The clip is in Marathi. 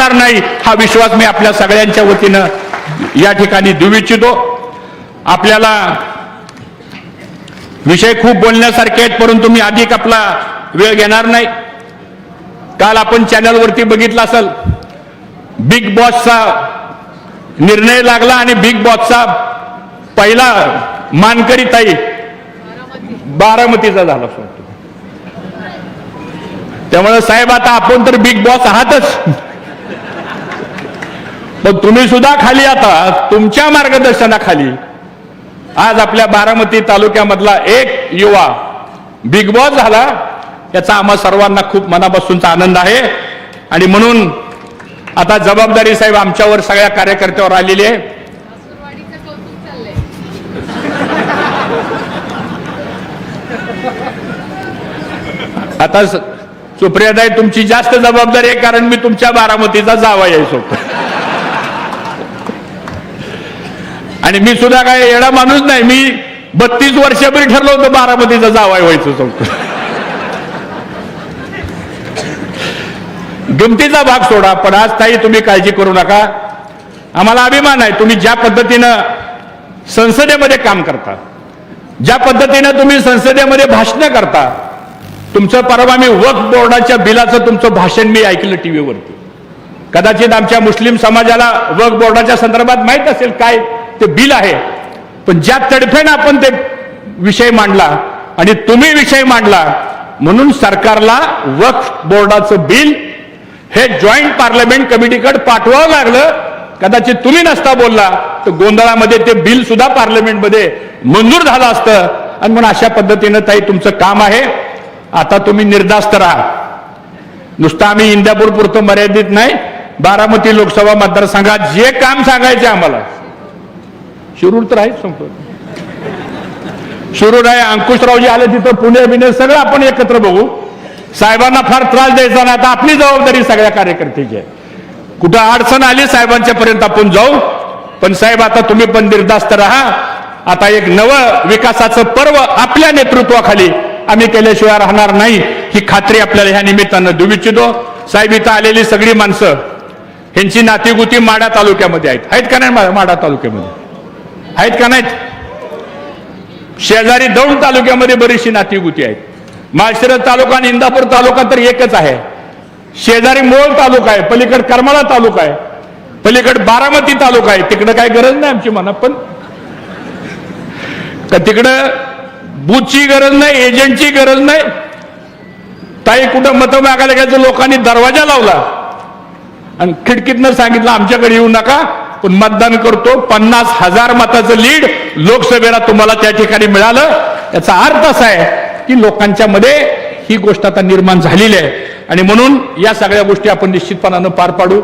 करणार नाही हा विश्वास मी आपल्या सगळ्यांच्या वतीनं या ठिकाणी देऊ इच्छितो. आपल्याला विषय खूप बोलण्यासारखे आहेत परंतु मी अधिक आपला वेळ घेणार नाही. काल आपण चॅनलवरती बघितलं असेल बिग बॉसचा निर्णय लागला आणि बिग बॉसचा पहिला मानकरी ताई बारामतीचा झाला सांगतो त्यामुळे साहेब आता आपण तर बिग बॉस आहातच. पण तुम्ही सुद्धा खाली आता. तुमच्या मार्गदर्शनाखाली. आज आपल्या बारामती तालुक्यामधला एक युवा बिग बॉस झाला. याचा आम्हा सर्वांना खूप मनापासूनचा आनंद आहे. आणि म्हणून आता जबाबदारी साहेब आमच्यावर सगळ्या कार्यकर्त्यावर आलेली आहे. आता सुप्रियादाई तुमची जास्त जबाबदारी आहे कारण मी तुमच्या बारामतीचा जावा यायचो आणि मी सुद्धा काय येडा माणूस नाही मी बत्तीस वर्षापूर्वी ठरलो होतो बारामतीचा जावाय व्हायचं चौक गमतीचा भाग सोडा पण आज ताई तुम्ही काळजी करू नका. आम्हाला अभिमान आहे तुम्ही ज्या पद्धतीनं संसदेमध्ये काम करता ज्या पद्धतीनं तुम्ही संसदेमध्ये भाषणं करता तुमचं परवा मी वक्फ बोर्डाच्या बिलाचं तुमचं भाषण मी ऐकलं टीव्हीवरती. कदाचित आमच्या मुस्लिम समाजाला वक्फ बोर्डाच्या संदर्भात माहीत असेल काय ते बिल आहे. पण ज्या तडफेनं आपण ते विषय मांडला आणि तुम्ही विषय मांडला म्हणून सरकारला वक्फ बोर्डाचं बिल हे जॉईंट पार्लमेंट कमिटीकडे पाठवावं लागलं. कदाचित तुम्ही नसता बोलला तर गोंधळामध्ये ते बिल सुद्धा पार्लमेंटमध्ये मंजूर झालं असतं. आणि म्हणून अशा पद्धतीनं ताई तुमचं काम आहे. आता तुम्ही निर्धास्त राहा. नुसतं आम्ही इंदापूर पुरतं मर्यादित नाही. बारामती लोकसभा मतदारसंघात जे काम सांगायचे आम्हाला. शिरूर तर आहेच संपलं शिरूर आहे अंकुशरावजी आले तिथं पुणे बिणे सगळं आपण एकत्र बघू. साहेबांना फार त्रास द्यायचा नाही. आता आपली जबाबदारी सगळ्या कार्यकर्त्याची आहे. कुठं अडचण आली साहेबांच्या पर्यंत आपण जाऊ. पण साहेब आता तुम्ही पण निर्धास्त राहा. आता एक नवं विकासाचं पर्व आपल्या नेतृत्वाखाली आम्ही केल्याशिवाय राहणार नाही. ही खात्री आपल्याला ह्या निमित्तानं देऊ इच्छितो. साहेब इथं आलेली सगळी माणसं ह्यांची नातीगुती माडा तालुक्यामध्ये आहेत. आहेत का नाही माडा तालुक्यामध्ये? आहेत का नाहीत? शेजारी दौंड तालुक्यामध्ये बरीचशी नातीगुती आहेत. माळशिरस तालुका आणि इंदापूर तालुका तर एकच आहे. शेजारी मोळ तालुका आहे पलीकड करमाळा तालुका आहे पलीकड बारामती तालुका आहे. तिकडं काय गरज नाही आमची म्हणा पण का तिकडं बूथची गरज नाही एजंटची गरज नाही. ताई कुठं मतं मागायला घ्यायचं लोकांनी दरवाजा लावला. आणि खिडकीतनं सांगितलं आमच्याकडे येऊ नका. पण मतदान करतो. पन्नास हजार मताचं लीड लोकसभेला तुम्हाला त्या ठिकाणी मिळालं. याचा अर्थ असा आहे की लोकांच्या मध्ये ही गोष्ट आता निर्माण झालेली आहे. आणि म्हणून या सगळ्या गोष्टी आपण निश्चितपणानं पार पाडू.